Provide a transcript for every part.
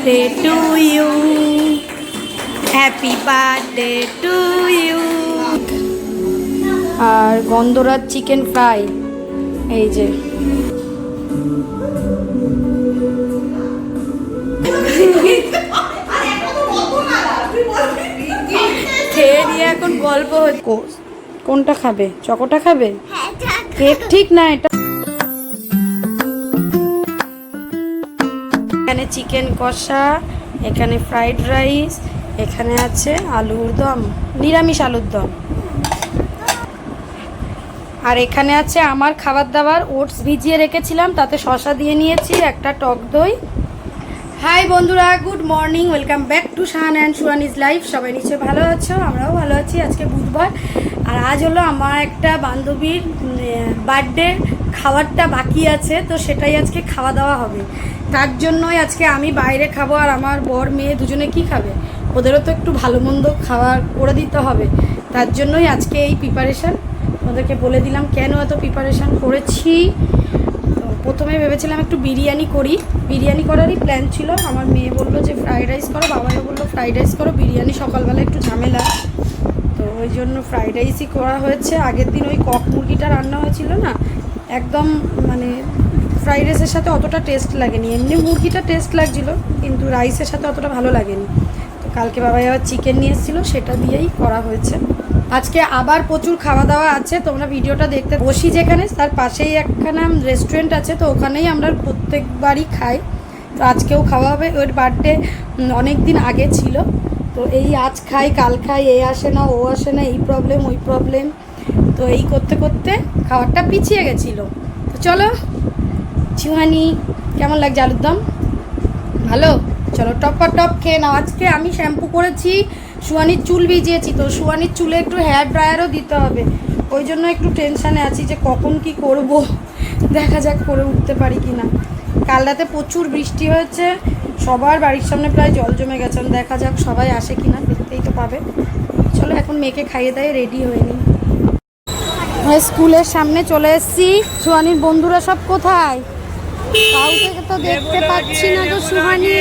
Birthday to you happy birthday to you R Gondhoraj chicken fry এই যে। খেয়ে নিয়ে এখন গল্প হচ্ছে। কোনটা খাবে? চকোটা খাবে? কেক ঠিক না এটা চিকেন কষা, এখানে ফ্রাইড রাইস, এখানে আছে আলুর দম, নিরামিষ আলুর দম। আর এখানে আছে আমার খাবার দাবার ওটস ভিজিয়ে রেখেছিলাম, তাতে শশা দিয়ে নিয়েছি, একটা টক দই। হাই বন্ধুরা, good morning, welcome back to Shahan and Suyan is life. সবাই নিশ্চয়ই ভালো আছো, আমরাও ভালো আছি। আজকে বুধবার আর আজ হলো আমার একটা বান্ধবীর বার্থডে খাবারটা বাকি আছে, তো সেটাই আজকে খাওয়া দাওয়া হবে। তার জন্যই আজকে আমি বাইরে খাব আর আমার বর মেয়ে দুজনে কি খাবে? ওদেরও তো একটু ভালো মন্দ খাবার করে দিতে হবে। তার জন্যই আজকে এই প্রিপারেশান ওদেরকে বলে দিলাম কেন এত প্রিপারেশান করেছি। প্রথমে ভেবেছিলাম একটু বিরিয়ানি করি। বিরিয়ানি করারই প্ল্যান ছিল। আমার মেয়ে বলল যে ফ্রাইড রাইস করো বাবাও বলল ফ্রাইড রাইস করো, বিরিয়ানি সকালবেলা একটু ঝামেলা। তো ওই জন্য ফ্রাইড রাইসই করা হয়েছে। আগের দিন ওই কক মুরগিটা রান্না হয়েছিল না, একদম মানে ফ্রাইড রাইসের সাথে অতটা টেস্ট লাগেনি। এমনি মুরগিটা টেস্ট লাগছিল, কিন্তু রাইসের সাথে অতটা ভালো লাগেনি। তো কালকে বাবাই আবার চিকেন নিয়ে এসেছিল, সেটা দিয়েই করা হয়েছে। আজকে আবার প্রচুর খাওয়া দাওয়া আছে, তোমরা ভিডিওটা দেখতে বসি যেখানে, তার পাশেই একখানা রেস্টুরেন্ট আছে, তো ওখানেই আমরা প্রত্যেকবারই খাই। তো আজকেও খাওয়া হবে, ওর বার্থডে অনেক দিন আগে ছিল। তো এই আজ খাই, কাল খাই, এ আসে না, ও আসে না, এই প্রবলেম ওই প্রবলেম তো এই করতে করতে খাবারটা পিছিয়ে গেছিল। তো চলো চিহানি কেমন লাগছে আলুর দম? ভালো? চলো টপ টপ খেয়ে নাও। আজকে আমি শ্যাম্পু করেছি সুয়ানির চুল ভিজিয়েছি, তো সুয়ানির চুলে একটু হেয়ার ড্রায়ারও দিতে হবে। ওই জন্য একটু টেনশানে আছি যে কখন কি করব। দেখা যাক করে উঠতে পারি কি না কাল রাতে প্রচুর বৃষ্টি হয়েছে সবার বাড়ির সামনে প্রায় জল জমে গেছে। দেখা যাক সবাই আসে কিনা দেখতেই তো পাবে। চলো এখন মেয়েকে খাইয়ে দেয় রেডি হয়ে নিই। স্কুলের সামনে চলে এসেছি। সুহানির বন্ধুরা সব কোথায়? কাউকে তো দেখতে পাচ্ছি না তো সুহানি।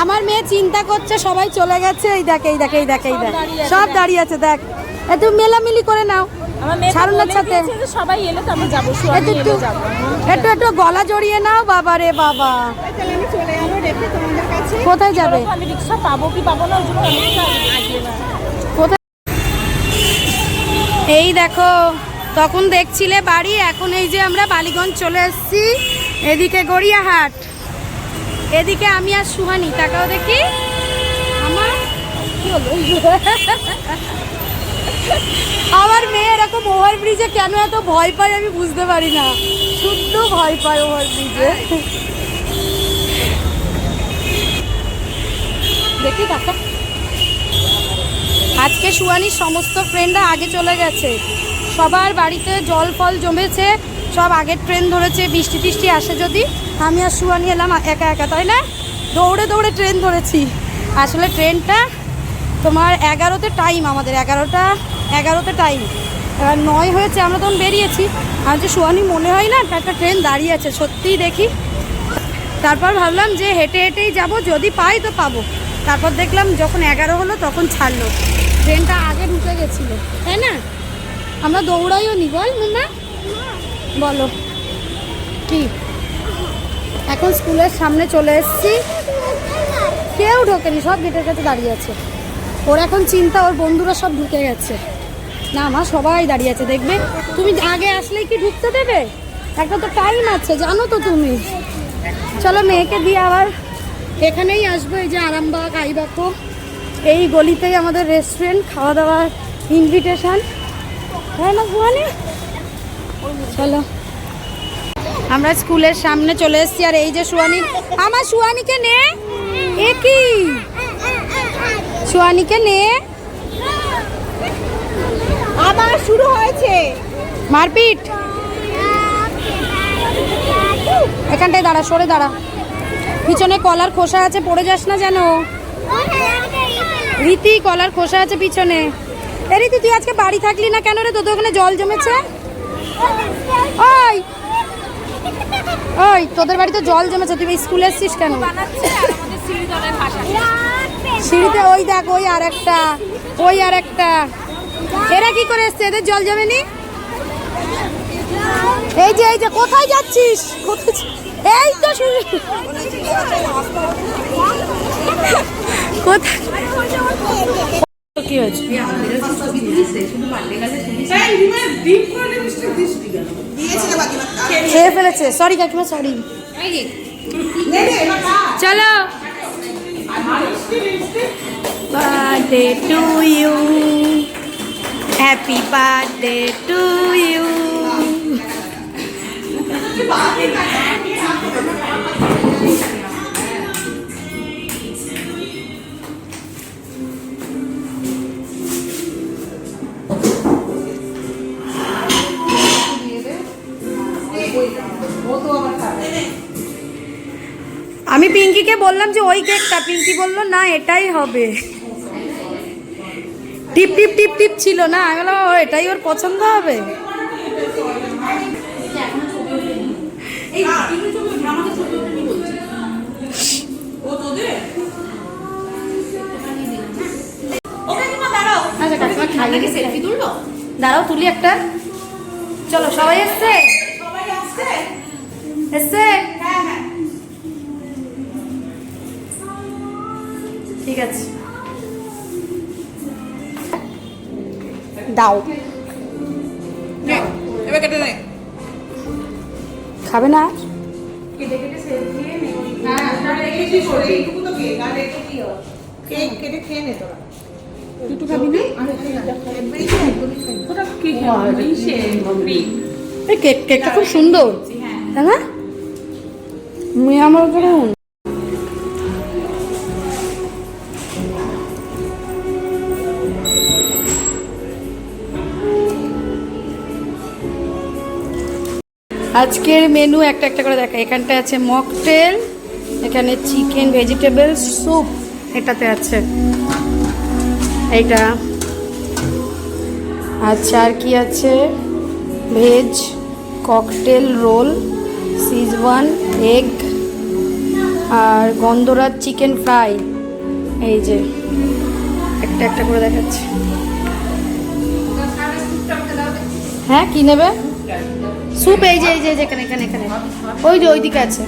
আমার মেয়ে চিন্তা করছে সবাই চলে গেছে। এই দেখ এই দেখ এই দেখ এই দেখ। সব দাঁড়িয়ে আছে দেখ। একটু মেলামিলি করে নাও। আমার মেয়ে তো ছাড়ুনের বলে সাথে সবাই এলে তো আমি যাব একটু একটু গলা জড়িয়ে নাও বাবা রে বাবা। কোথায় যাবে? আমি রিক্সা পাবো কি পাবো না ওই জন্য অনেকটা আগিয়ে না। কোথায়? এই দেখো তখন দেখছিলে বাড়ি এখন এই যে আমরা বালিগঞ্জ চলে এসেছি এদিকে গড়িয়াহাট। এদিকে আমি আর সুহানি, তাকাও দেখি। আমার আমার মেয়ে এরকম ওভার ব্রিজে কেন এত ভয় পায় আমি বুঝতে পারি না। শুদ্ধ ভয় পায় ওভার ব্রিজে দেখি কাকা আজকে সুয়ানির সমস্ত ফ্রেন্ডরা আগে চলে গেছে। সবার বাড়িতে জল ফল জমেছে। সব আগের ট্রেন ধরেছে, বৃষ্টি টিষ্টি আসে যদি। আমি আর সুয়ানি এলাম একা একা, তাই না? দৌড়ে দৌড়ে ট্রেন ধরেছি। আসলে ট্রেনটা তোমার এগারোতে টাইম আমাদের, এগারোটা, এগারোতে টাইম এবার নয় হয়েছে, আমরা তখন বেরিয়েছি। আর যে সুয়ানি মনে হয় না, একটা ট্রেন দাঁড়িয়ে আছে, সত্যিই দেখি। তারপর ভাবলাম যে হেঁটে হেঁটেই যাব, যদি পাই তো পাবো। তারপর দেখলাম যখন এগারো হলো, তখন ছাড়লো। ট্রেনটা আগে ঢুকে গেছিল, তাই না? আমরা দৌড়াইও নি বল মুন্না? বলো। কি? এখন স্কুলের সামনে চলে এসেছি। কেউ ঢোকেনি, সব গেটের কাছে দাঁড়িয়ে আছে। ওর এখন চিন্তা, ওর বন্ধুরা সব ঢুকে গেছে। না, মা, সবাই দাঁড়িয়ে আছে, দেখবে? তুমি আগে আসলেই কি ঢুকতে দেবে? একটা তো টাইম আছে, জানো তো তুমি। চলো, মেয়েকে দিয়ে আবার এখানেই আসব, এই যে আরামবাগ, আইবাকো। এই গলিতেই আমাদের রেস্টুরেন্ট খাওয়া দাওয়ার ইনভিটেশন হ্যাঁ না, সুহানি? চলো। আমরা স্কুলের সামনে চলে এসেছি আর এই যে সুহানি আমার সুয়ানিকে নে। এ কি? সুহানিকে নে। আবার শুরু হয়েছে। মারপিট। এখানটায় দাঁড়া সরে দাঁড়া। পিছনে কলার খোসা আছে পড়ে যাস না যেন। রীতি কলার খোসা আছে পিছনে। এ রীতি তুই আজকে বাড়ি থাকলি না কেন রে? তোদের ওখানে জল জমেছে? ওই ওই তোদের বাড়িতে জল জমেছে তুই স্কুলে এসছিস কেন? সিঁড়িতে ওই দেখ ওই আর একটা ওই আর একটা। এরা কি করে এসছে? এদের জল জমেনি? এই যে এই যে কোথায় যাচ্ছিস? এই তো কোথায় কি হয়েছে? খেয়ে ফেলেছে। সরি কাকিমা সরি চলো। Birthday to you happy birthday to you আমি পিঙ্কিকে বললাম যে ওই কেকটা। পিঙ্কি বলল না এটাই হবে। টিপ টিপ টিপ টিপ ছিল না। আমি বললাম ও এটাই ওর পছন্দ হবে? আচ্ছা দাঁড়াও তুলি একটা। চলো সবাই এসছে? এসছে? ঠিক আছে। দাও। এবার কেটে নে। খাবে না আর? কেক কেটে খেয়ে নে তোরা। এই কেক কেকটা খুব সুন্দর। তাই না? মেয়ে আমার ধরুন আজকের মেনু একটা একটা করে দেখা এখানটা আছে মকটেল এখানে চিকেন ভেজিটেবল স্যুপ এটাতে আছে। এইটা। আচ্ছা আর কি আছে? Veg cocktail roll Schezwan egg আর গন্ধরাজ চিকেন ফ্রাই এই যে, একটা একটা করে দেখাচ্ছে। হ্যাঁ কি নেবে? স্যুপ এই যে এই যে এখানে এখানে এখানে। ওই যে ওইদিকে আছে।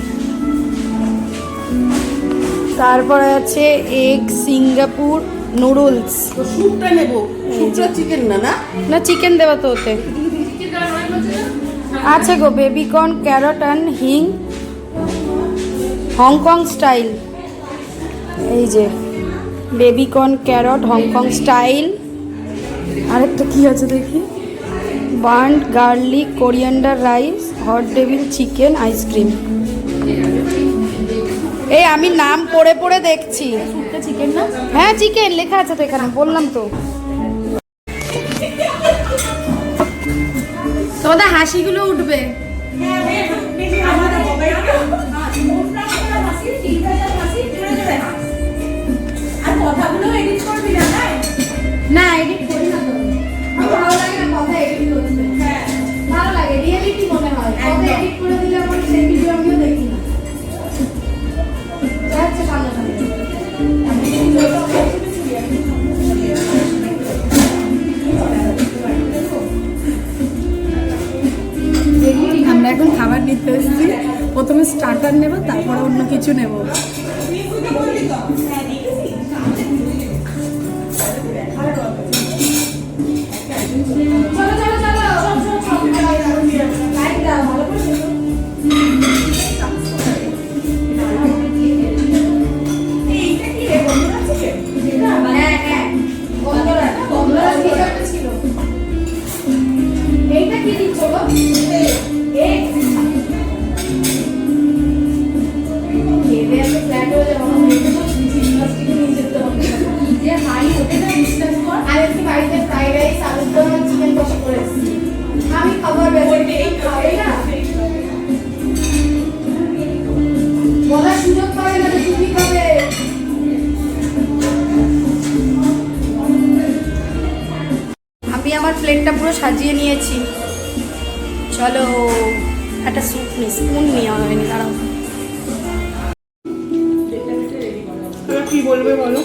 তারপরে আছে এগ সিঙ্গাপুর নুডলস। স্যুপটা নেব। স্যুপটা চিকেন না না? না চিকেন দেওয়া তো ওতে। আছে গো বেবিকর্ন ক্যারট অ্যান্ড হিং। Hong Kong style. এই যে বেবিকর্ন ক্যারট হংকং স্টাইল। আরেকটা কি আছে দেখি? Burnt garlic coriander rice, hot devil chicken, ice cream. এই, আমি নাম পড়ে পড়ে দেখছি। হ্যাঁ চিকেন, লেখা আছে তো এখানে, বললাম তো। তোমাদের হাসিগুলো উঠবে। না, এডিট নেব তারপরে অন্য কিছু নেব। পুরো সাজিয়ে নিয়েছি। চলো একটা স্যুপ নিই স্পুন নেওয়া হয়নি দাঁড়াও। কি বলবে বলো?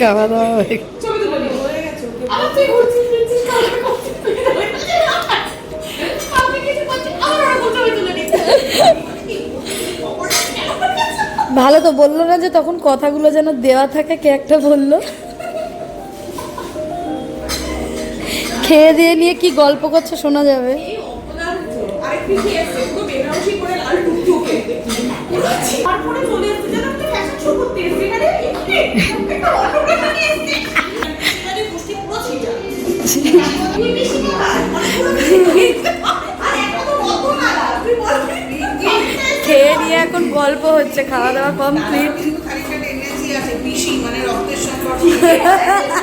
খাওয়া দাওয়া ভালো তো বলল না যে তখন কথাগুলো যেন দেওয়া থাকে, কে একটা বলল। খেয়ে দিয়ে নিয়ে কি গল্প করছে শোনা যাবে। তারপরে চলে এসছে খেয়ে নিয়ে এখন গল্প হচ্ছে খাওয়া দাওয়া কমপ্লিট মানে রক্তের সম্পর্ক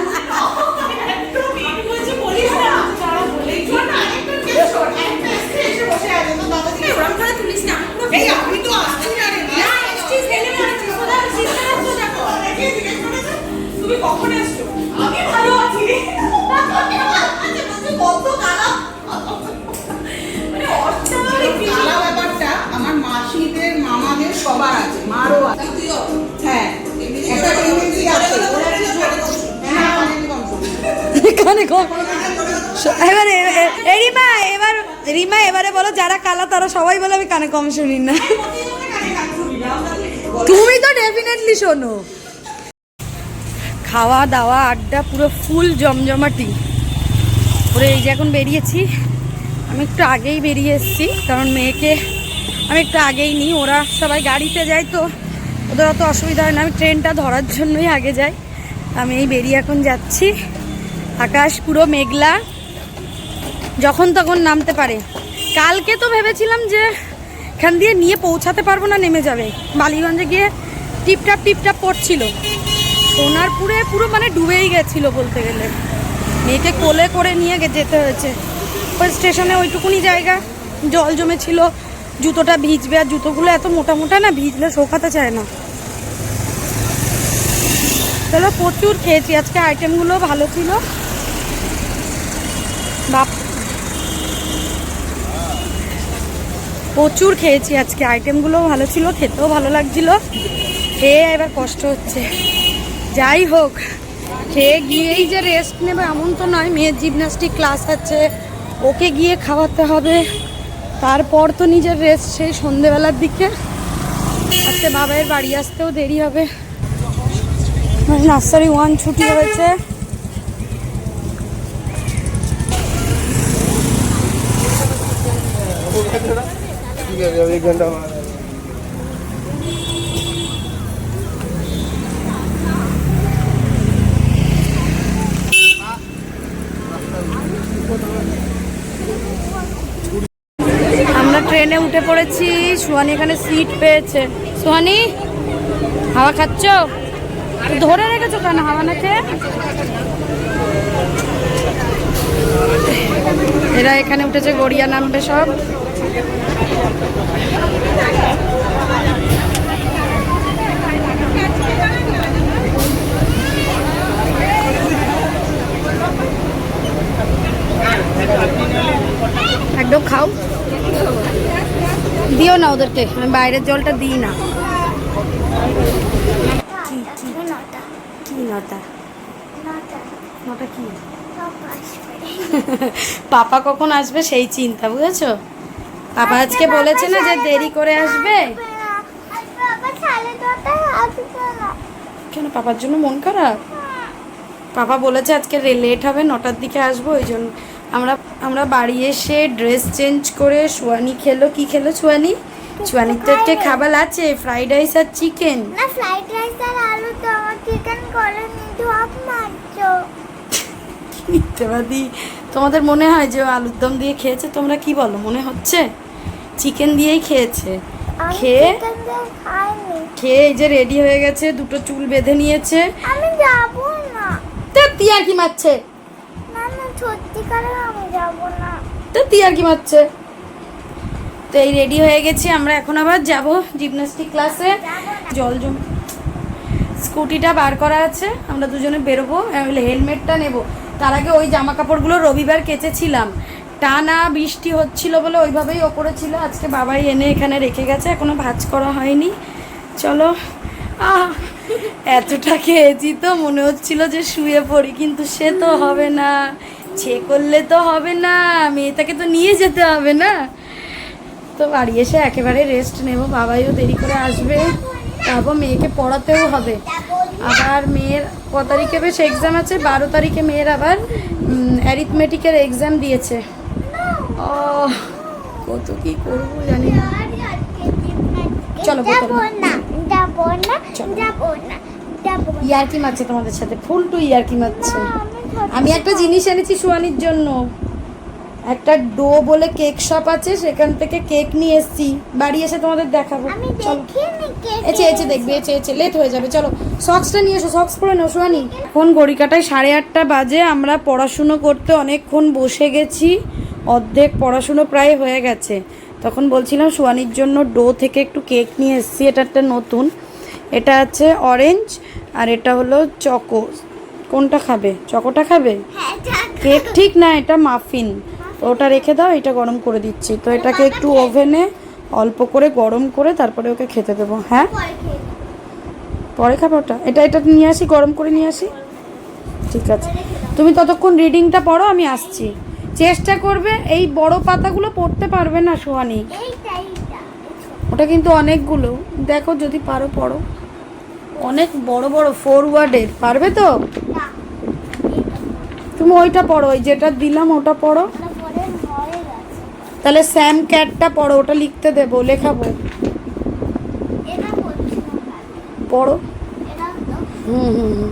যারা কালা, তারা সবাই বলে আমি কানে কম শুনি না। তুমি তো ডেফিনেটলি শোনো। খাওয়া দাওয়া, আড্ডা পুরো ফুল জমজমাটি। পুরো এই যে এখন বেরিয়েছি। আমি একটু আগেই বেরিয়ে এসেছি, কারণ মেয়েকে আমি একটু আগেই নিই। ওরা সবাই গাড়িতে যায় তো, ওদের অত অসুবিধা হয় না। আমি ট্রেনটা ধরার জন্যই আগে যাই। আমি এই বেরিয়ে এখন যাচ্ছি। আকাশ পুরো মেঘলা। যখন তখন নামতে পারে। কালকে তো ভেবেছিলাম যে এখান দিয়ে নিয়ে পৌঁছাতে পারব না, নেমে যাবে। বালিগঞ্জে গিয়ে টিপটাপ টিপটাপ পড়ছিল সোনারপুরে পুরো মানে ডুবেই গেছিল বলতে গেলে। মেয়েকে কোলে করে নিয়ে যেতে হয়েছে। ওই স্টেশনে ওইটুকুনি জায়গা। জল জমেছিল, জুতোটা ভিজবে, আর জুতোগুলো এত মোটা মোটা না, ভিজলে শোকাতে চায় না। চলো প্রচুর খেয়েছি, আজকে আইটেমগুলো ভালো ছিল। বাপ প্রচুর খেয়েছি আজকে। আইটেমগুলো ভালো ছিল, খেতেও ভালো লাগছিল। খেয়ে এবার কষ্ট হচ্ছে। যাই হোক, খেয়ে গিয়েই যে রেস্ট নেবে এমন তো নয়, মেয়ের জিমনাস্টিক ক্লাস আছে, ওকে গিয়ে খাওয়াতে হবে। তারপর তো নিজের রেস্ট সেই সন্ধেবেলার দিকে। আজকে বাবাইয়ের বাড়ি আসতেও দেরি হবে। নার্সারি ওয়ান ছুটি হয়েছে। एक घंटा बाद আমরা ট্রেনে উঠে পড়েছি সুহানি এখানে সিট পেয়েছে সুহানি হাওয়া খাচ্ছ ধরে রেখেছো কেন হাওয়া না খেয়ে এরা এখানে উঠেছে গড়িয়া নামবে সব একদম খাও। দিও না ওদেরকে আমি বাইরের জলটা দিই না। কি কি? কি নটা? নটা কি? পাপা কখন আসবে সেই চিন্তা বুঝেছ? পাপা আজকে বলেছে না যে দেরি করে আসবে? কেন পাপার জন্য মন খারাপ? পাপা বলেছে আজকে লেট হবে নটার দিকে আসব ওই জন্য। আমরা আমরা বাড়ি এসে ড্রেস চেঞ্জ করে সোয়ানি খেলো। কি খেলো সোয়ানি? সোয়ানির তো আজকে খাবার আছে ফ্রাইড রাইস আর চিকেন না ফ্রাইড রাইস আর আলু তো আমার চিকেন করে নিতে হাফ মারছ। মিথ্যেবাদী। তোমাদের মনে হয় যে আলুর দম দিয়ে খেয়েছে? তোমরা কি বলো মনে হচ্ছে? চিকেন দিয়েই খেয়েছে। খেয়ে খেয়ে এই যে রেডি হয়ে গেছে দুটো চুল বেঁধে নিয়েছে। আমি যাব না। তা তিয়ার কি মারছে? না না সত্যিকারে আমি যাব না। তো তিয়ার কি মারছে? তো এই রেডি হয়ে গেছি আমরা এখন আবার যাব জিমনাস্টিক ক্লাসে জল জম স্কুটিটা বার করা আছে আমরা দুজনে বেরোবো হেলমেটটা নেব। তার আগে ওই জামা কাপড়গুলো রবিবার কেচেছিলাম। টানা বৃষ্টি হচ্ছিল বলে ওইভাবেই ওপরে ছিল আজকে বাবাই এনে এখানে রেখে গেছে, এখনও ভাজ করা হয়নি। চলো এতটা খেয়েছি তো, মনে হচ্ছিল যে শুয়ে পড়ি, কিন্তু সে তো হবে না। ছে করলে তো হবে না, মেয়েটাকে তো নিয়ে যেতে হবে না। তো বাড়ি এসে একেবারে রেস্ট নেব, বাবাইও দেরি করে আসবে, তারপর মেয়েকে পড়াতেও হবে। আবার মেয়ের ক তারিখে বেশ এক্সাম আছে, বারো তারিখে মেয়ের আবার অ্যারিথমেটিকের এক্সাম দিয়েছে। কত কি করব জানি না। চলো, ইয়ার্কি মারছে তোমাদের সাথে ফুল টু ইয়ার্কি মারছে। আমি একটা জিনিস এনেছি সুয়ানির জন্য। একটা ডো বলে কেক শপ আছে সেখান থেকে কেক নিয়ে এসেছি। বাড়ি এসে তোমাদের দেখাবো। চলো। কে এচে এচে দেখবে এচে এচে লেট হয়ে যাবে। চলো সক্সটা নিয়ে এসো সক্স পরে নাও সোয়ানি এখন ঘড়ি কাটায় সাড়ে আটটা বাজে আমরা পড়াশুনো করতে অনেকক্ষণ বসে গেছি। অর্ধেক পড়াশুনো প্রায় হয়ে গেছে। তখন বলছিলাম সোয়ানির জন্য ডো থেকে একটু কেক নিয়ে এসেছি এটা একটা নতুন। এটা আছে অরেঞ্জ আর এটা হলো চকো। কোনটা খাবে? চকোটা খাবে? হ্যাঁ কেক ঠিক না এটা মাফিন। তো ওটা রেখে দাও এটা গরম করে দিচ্ছি। তো এটাকে একটু ওভেনে অল্প করে গরম করে তারপরে ওকে খেতে দেবো হ্যাঁ। পরে খাবে ওটা। এটা এটা নিয়ে আসি গরম করে নিয়ে আসি? ঠিক আছে। তুমি ততক্ষণ রিডিংটা পড়ো আমি আসছি। চেষ্টা করবে এই বড় পাতাগুলো পড়তে পারবে না সোহানি। ওটা কিন্তু অনেকগুলো। দেখো যদি পারো পড়ো। অনেক বড় বড় ফোর ওয়ার্ডের পারবে তো? তুমি ওইটা পড়ো ওই যেটা দিলাম ওটা পড়ো। তাহলে স্যাম ক্যাটটা পড়ো ওটা লিখতে দেবো লেখাবো। পড়ো। হুম হুম হুম।